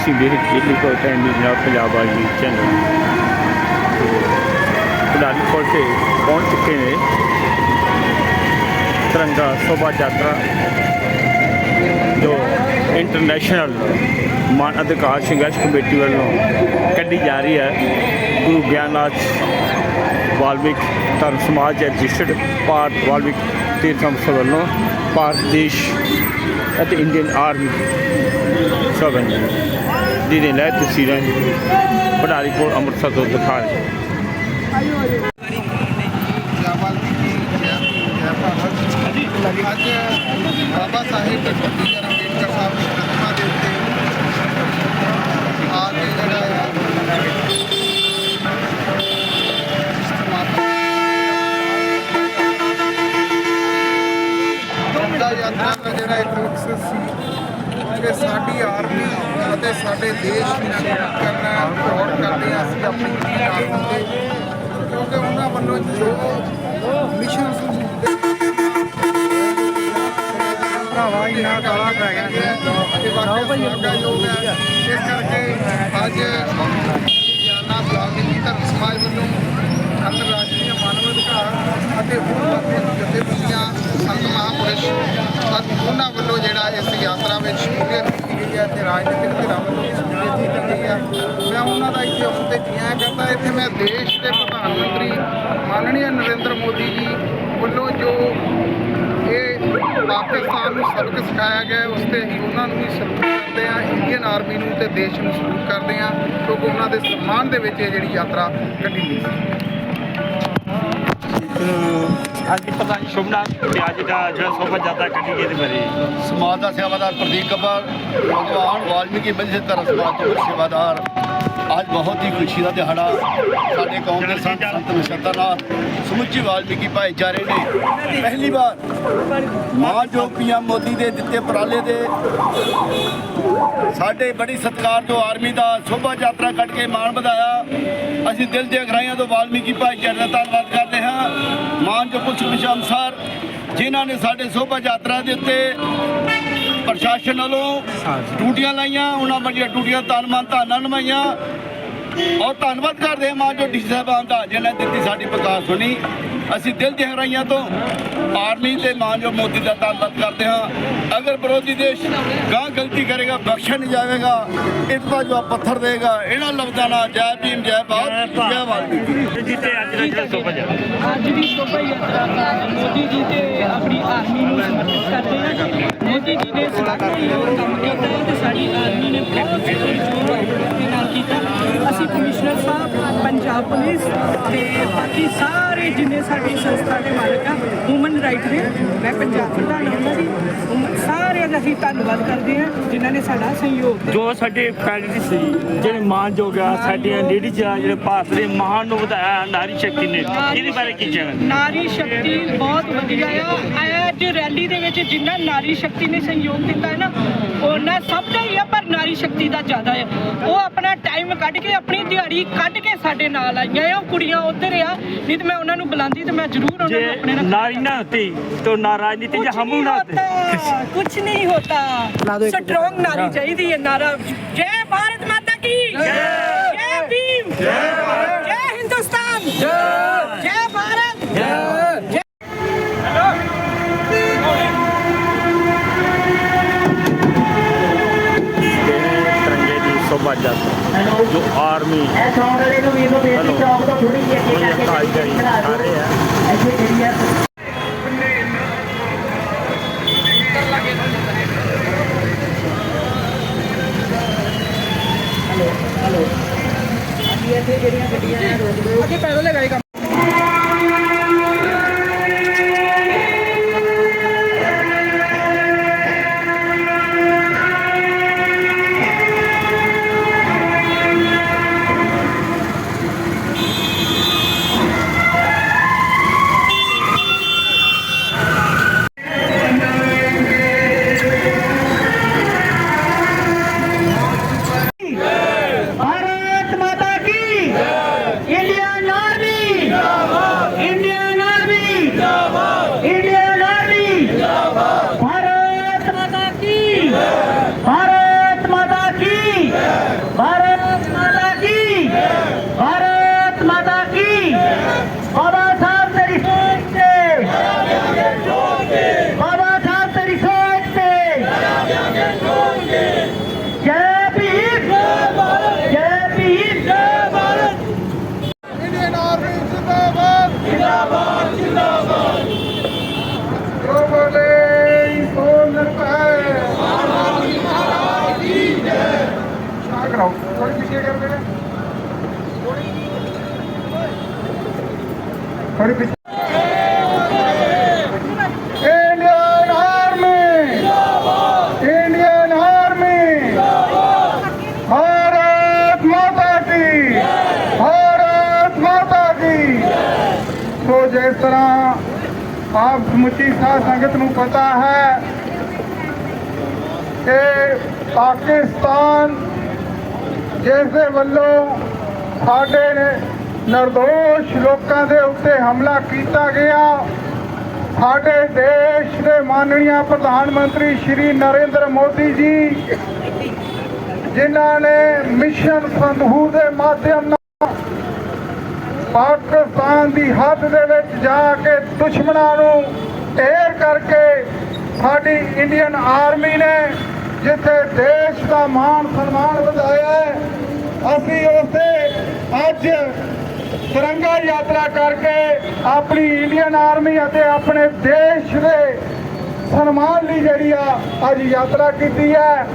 ਤੁਸੀਂ ਦੇਖ ਦਿੱਲੀ ਕੋਲ ਟਾਈਮ ਦੀ ਜਨਾਬ ਪੰਜਾਬ ਵਾਲੀ ਚੈਨਲ ਖਿਡਾਰੀ ਕੋਲ ਤੇ ਪਹੁੰਚ ਚੁੱਕੇ ਨੇ। ਤਿਰੰਗਾ ਸ਼ੋਭਾ ਯਾਤਰਾ, ਜੋ ਇੰਟਰਨੈਸ਼ਨਲ ਮਾਨ ਅਧਿਕਾਰ ਸੰਘਰਸ਼ ਕਮੇਟੀ ਵੱਲੋਂ ਕੱਢੀ ਜਾ ਰਹੀ ਹੈ। ਗੁਰੂ ਗਿਆਨਨਾਥ ਵਾਲਮੀਕ ਧਰਮ ਸਮਾਜ ਰਜਿਸਟਰਡ ਭਾਰਤ ਵਾਲਮੀਕ ਤੀਰਥ ਸੰਸਥਾ ਵੱਲੋਂ ਭਾਰਤ ਦੇਸ਼ ਅਤੇ ਇੰਡੀਅਨ ਆਰਮੀ ਸਭਨ ਦੀ ਦੇ ਲੈ ਤਸਵੀਰਾਂ ਬਡਾਰੀ ਕੋਲ ਅੰਮ੍ਰਿਤਸਰ ਤੋਂ ਦਿਖਾ ਰਹੇ। ਅੱਜ ਬਾਬਾ ਸਾਹਿਬ ਡਾਕਟਰ ਅੰਬੇਡਕਰ ਸਾਹਿਬ ਦੀ ਪ੍ਰਤਿਮਾ ਦੇ ਉੱਤੇ ਆ ਕੇ ਜਿਹੜਾ ਆ ਯਾਤਰਾ ਦਾ ਜਿਹੜਾ ਇੱਕ ਮਕਸਦ ਸੀ ਕਿ ਸਾਡੀ ਆਰਮੀ ਅਤੇ ਸਾਡੇ ਦੇਸ਼ ਨੂੰ ਸਪੋਰਟ ਕਰਨਾ ਪ੍ਰੋਡ ਕਰਦੇ ਹਾਂ ਅਸੀਂ ਆਪਣੀ ਆਰਮੀ ਤੇ ਕਿਉਂਕਿ ਉਹਨਾਂ ਵੱਲੋਂ ਜੋ ਮਿਸ਼ਨ ਭਰਾਵਾ, ਇੰਨਾ ਕਾਲਾ ਪੈ ਗਿਆ ਤੇ ਵਾਕਿਆ ਸ਼ਲਾਘਾਯੋਗ ਹੈ। ਇਸ ਕਰਕੇ ਅੱਜ ਜਾਨਾ ਬਲਾਕ ਦੀ ਧਰਮ ਸਮਾਜ ਵੱਲੋਂ ਅੰਤਰਰਾਸ਼ਟਰੀ ਮਾਨਵ ਅਧਿਕਾਰ ਅਤੇ ਹੋਰ ਵੱਖ ਜਥੇਬੰਦੀਆਂ ਸੰਤ ਮਹਾਂਪੁਰਸ਼ ਉਹਨਾਂ ਵੱਲੋਂ ਜਿਹੜਾ ਇਸ ਯਾਤਰਾ ਵਿੱਚ ਸ਼ਮੂਲੀਅਤ ਕੀਤੀ ਗਈ ਹੈ ਤੇ ਰਾਜਨੀਤਿਕ ਧਿਰਾਂ ਵੱਲੋਂ ਸ਼ਮੂਲੀਅਤ ਕੀਤੀ ਗਈ ਹੈ। ਮੈਂ ਉਹਨਾਂ ਦਾ ਇੱਥੇ ਆਉਣ ਤੇ ਜੀਆਂ ਕਰਦਾ, ਇੱਥੇ ਮੈਂ ਦੇਸ਼ ਦੇ ਪ੍ਰਧਾਨ ਮੰਤਰੀ ਮਾਨনীय ਨਰਿੰਦਰ ਮੋਦੀ ਜੀ ਵੱਲੋਂ ਜੋ ਇਹ ਪਾਕਿਸਤਾਨ ਨੂੰ ਸਬਕ ਸਿਖਾਇਆ ਗਿਆ ਉਸ ਤੇ ਹੀ ਉਹਨਾਂ ਨੂੰ ਵੀ ਸਲੂਟ ਕਰਦੇ ਆ ਇੰਡੀਅਨ ਆਰਮੀ ਨੂੰ ਤੇ ਦੇਸ਼ ਨੂੰ ਸਲੂਟ ਕਰਦੇ ਆ ਕਿਉਂਕਿ ਉਹਨਾਂ ਦੇ ਸਨਮਾਨ ਦੇ ਵਿੱਚ ਇਹ ਜਿਹੜੀ ਯਾਤਰਾ ਕੱਢੀ ਗਈ ਸੀ। ਅੱਜ ਪ੍ਰਧਾਨ ਸ਼ੁਭਨਾਥ ਅੱਜ ਦਾ ਜਿਹੜਾ ਸ਼ੋਭਾ ਯਾਤਰਾ ਕੱਢੀ ਇਹਦੇ ਬਾਰੇ। ਸਮਾਜ ਦਾ ਸੇਵਾਦਾਰ ਪ੍ਰਦੀਪ ਕਪਰ ਭਗਵਾਨ ਵਾਲਮੀਕੀ ਬੰਦੇ ਧਰਮ ਸਮਾਜ ਤੋਂ ਸੇਵਾਦਾਰ। ਅੱਜ ਬਹੁਤ ਹੀ ਖੁਸ਼ੀ ਦਾ ਦਿਹਾੜਾ ਸਾਡੇ ਕੌਮ ਦੇ ਸੰਤ ਸੰਤ ਨਛੱਤਰਨਾਥ ਸਮੁੱਚੀ ਵਾਲਮੀਕੀ ਭਾਈਚਾਰੇ ਨੇ। ਪਹਿਲੀ ਵਾਰ ਮਾਂ ਜੋ ਪੀਐਮ ਮੋਦੀ ਦੇ ਦਿੱਤੇ ਉਪਰਾਲੇ ਦੇ ਸਾਡੇ ਬੜੀ ਸਤਿਕਾਰ ਤੋਂ ਆਰਮੀ ਦਾ ਸ਼ੋਭਾ ਯਾਤਰਾ ਕੱਢ ਕੇ ਮਾਣ ਵਧਾਇਆ। ਅਸੀਂ ਦਿਲ ਦੀਆਂ ਗਹਿਰਾਈਆਂ ਤੋਂ ਵਾਲਮੀਕੀ ਭਾਈਚਾਰੇ ਦਾ ਧੰਨਵਾਦ ਕਰਦੇ ਹਾਂ। ਮਾਨ ਜੋ ਪੁੱਛ ਪਿਛਾਮ ਸਰ ਜਿਨ੍ਹਾਂ ਨੇ ਸਾਡੇ ਸ਼ੋਭਾ ਯਾਤਰਾ ਦੇ ਉੱਤੇ ਪ੍ਰਸ਼ਾਸਨ ਵੱਲੋਂ ਟੂਟੀਆਂ ਲਾਈਆਂ ਉਹਨਾਂ ਵੱਡੀਆਂ ਟੂਟੀਆਂ ਤਨ ਮਨ ਧਾਨਾਂ ਨਵਾਈਆਂ ਔਰ ਧੰਨਵਾਦ ਕਰਦੇ ਹਾਂ ਮਾਂ ਜੋ ਡੀ ਸਾਹਿਬਾਨ ਦਾ ਜਿਨ੍ਹਾਂ ਨੇ ਦਿੱਤੀ ਸਾਡੀ ਪ੍ਰਕਾਸ਼ ਸੁਣੀ। ਅਸੀਂ ਦਿਲ ਦੀਆਂ ਗਹਿਰਾਈਆਂ ਤੋਂ ਆਰਮੀ ਤੇ ਮਾਂ ਜੋ ਮੋਦੀ ਦਾ ਧੰਨਵਾਦ ਕਰਦੇ ਹਾਂ। ਅਗਰ ਵਿਰੋਧੀ ਦੇਸ਼ ਗਾਂ ਗਲਤੀ ਕਰੇਗਾ ਬਖਸ਼ਿਆ ਨਹੀਂ ਜਾਵੇਗਾ ਇਸ ਦਾ ਜਵਾਬ ਪੱਥਰ ਦੇਗਾ ਇਹਨਾਂ ਲਫ਼ਜ਼ਾਂ ਨਾਲ ਜੈ ਭੀਮ ਜੈ ਭਾਰਤ ਜੈ ਵਾਲਮੀਕੀ। ਜਿੱਤੇ ਅੱਜ ਦਾ ਜਿਹੜਾ ਸ਼ੋਭਾ ਯਾਤਰਾ ਅੱਜ ਦੀ ਸ਼ੋਭਾ ਯਾਤਰਾ ਦਾ ਮੋਦੀ ਜੀ ਤੇ ਆਪਣੀ ਆਰਮੀ ਨੂੰ ਸਮਰਪਿਤ ਕਰਦੇ ਹਾਂ। ਮੋਦੀ ਜੀ ਨੇ ਸਲਾਹਕਾਰਯੋਗ ਕੰਮ ਕੀਤਾ ਹੈ ਤੇ ਸਾਡੀ ਆਰਮੀ ਨੇ ਬਹੁਤ ਜ਼ੋਰ ਦੇ ਨਾਲ ਕੀਤਾ ਅਸੀਂ ਕਮਿਸ਼ਨਰ ਸਾਹਿਬ ਪੰਜਾਬ ਪੁਲਿਸ ਤੇ ਬਾਕੀ ਸਾਰੇ ਜਿੰਨੇ ਸਾਡੀ ਸੰਸਥਾ ਦੇ ਮਾਲਕ ਆ ਹਿਊਮਨ ਰਾਈਟ ਦੇ ਮੈਂ ਪੰਜਾਬ ਪ੍ਰਧਾਨ ਉਹਨਾਂ ਦੀ ਹੁਮ- ਸਾਰਿਆਂ ਦਾ ਅਸੀਂ ਧੰਨਵਾਦ ਕਰਦੇ ਹਾਂ ਜਿਨ੍ਹਾਂ ਨੇ ਸਾਡਾ ਸਹਿਯੋਗ ਦਿੱਤਾ। ਜੋ ਸਾਡੇ ਫੈਕਟਰੀ ਸੀ ਜਿਹੜੇ ਮਾਨਯੋਗ ਆ ਸਾਡੀਆਂ ਲੇਡੀਜ਼ ਆ ਜਿਹੜੇ ਭਾਰਤ ਦੇ ਮਹਾਨ ਨੂੰ ਵਧਾਇਆ ਨਾਰੀ ਸ਼ਕਤੀ ਨੇ ਇਹਦੇ ਬਾਰੇ ਕੀ ਕਹਿਣਾ? ਨਾਰੀ ਸ਼ਕਤੀ ਬਹੁਤ ਵਧੀਆ ਆ। ਅੱਜ ਰੈਲੀ ਦੇ ਵਿੱਚ ਜਿੰਨਾ ਨਾਰੀ ਸ਼ਕਤੀ ਨੇ ਸਹਿਯੋਗ ਦਿੱਤਾ ਹੈ ਨਾ ਉਹਨਾਂ ਸਭ ਦਾ ਹੀ ਆ ਪਰ ਨਾਰੀ ਸ਼ਕਤੀ ਦਾ ਜ਼ਿਆਦਾ ਹੈ ਉਹ ਆਪਣਾ ਟਾਈਮ ਕੱਢ ਕੇ ਆਪਣੀ ਦਿਹਾੜੀ ਕੱਢ ਕੇ ਸਾਡੇ ਨਾਲ ਆਈਆਂ ਆ ਉਹ ਕੁੜੀਆਂ ਉੱਧਰ ਆ ਨਹੀਂ ਤੇ ਮੈਂ ਉਹਨਾਂ ਨੂੰ ਬੁਲਾਉਂਦੀ ਤੇ ਮੈਂ ਜ਼ਰੂਰ ਉਹਨਾਂ ਜੇ ਨੂੰ ਆਪਣੇ ਨਾਲ ਨਾਰੀ ਨਾ ਹੋਤੀ तो ना राजनीति या हम ना होते ਕੁਝ ਨਹੀਂ ਹੋਤਾ ਸਟਰੋਂਗ ਨਾਰੀ ਚਾਹੀਦੀ ਹੈ ਨਾਰਾ ਜੈ ਭਾਰਤ ਮਾਤਾ ਕੀ ਜੈ ਭੀਮ ਜੈ ਜੈ ਜੋ ਆਰਮੀ ਹੈਲੋ। ਕੋਈ ਅਕਾਈ ਗਈ ਸਾਰੇ ਆ। Hello hello. ਅੱਗੇ ਇੱਥੇ ਜਿਹੜੀਆਂ ਗੱਡੀਆਂ ਨੇ ਰੋਕ ਦਿਓ। ਅੱਗੇ ਪੈਦਲ ਲੈ ਗਏ ਆਰਮੀ ਭਾਰਤ ਮਾਤਾ ਕੀ ਭਾਰਤ ਮਾਤਾ ਕੀ ਸੋ ਜਿਸ ਤਰ੍ਹਾਂ ਆਪ ਸਮੁੱਚੀ ਸਾਧ ਸੰਗਤ ਨੂੰ ਪਤਾ ਹੈ ਕਿ ਪਾਕਿਸਤਾਨ ਜਿਸ ਦੇ ਵੱਲੋਂ ਸਾਡੇ ਨੇ ਨਿਰਦੋਸ਼ ਲੋਕਾਂ ਦੇ ਉੱਤੇ ਹਮਲਾ ਕੀਤਾ ਗਿਆ। ਸਾਡੇ ਦੇਸ਼ ਦੇ ਮਾਨਨੀय ਪ੍ਰਧਾਨ ਮੰਤਰੀ ਸ਼੍ਰੀ ਨਰਿੰਦਰ ਮੋਦੀ ਜੀ, ਜਿਨ੍ਹਾਂ ਨੇ ਮਿਸ਼ਨ ਸੰਧੂ ਦੇ ਮਾਧਿਅਮ ਨਾਲ ਪਾਕਿਸਤਾਨ ਦੀ ਹੱਦ ਦੇ ਵਿੱਚ ਜਾ ਕੇ ਦੁਸ਼ਮਣਾਂ ਨੂੰ ਢੇਰ ਕਰਕੇ ਸਾਡੀ ਇੰਡੀਅਨ ਆਰਮੀ ਨੇ ਜਿੱਥੇ ਦੇਸ਼ ਦਾ ਮਾਣ ਸਨਮਾਨ ਵਧਾਇਆ ਹੈ ਅੱਜ ਤਿਰੰਗਾ ਯਾਤਰਾ ਕਰਕੇ ਆਪਣੀ ਇੰਡੀਅਨ ਆਰਮੀ ਅਤੇ ਆਪਣੇ ਦੇਸ਼ ਦੇ ਸਨਮਾਨ ਲਈ ਜਿਹੜੀ ਆ ਅੱਜ ਯਾਤਰਾ ਕੀਤੀ ਹੈ।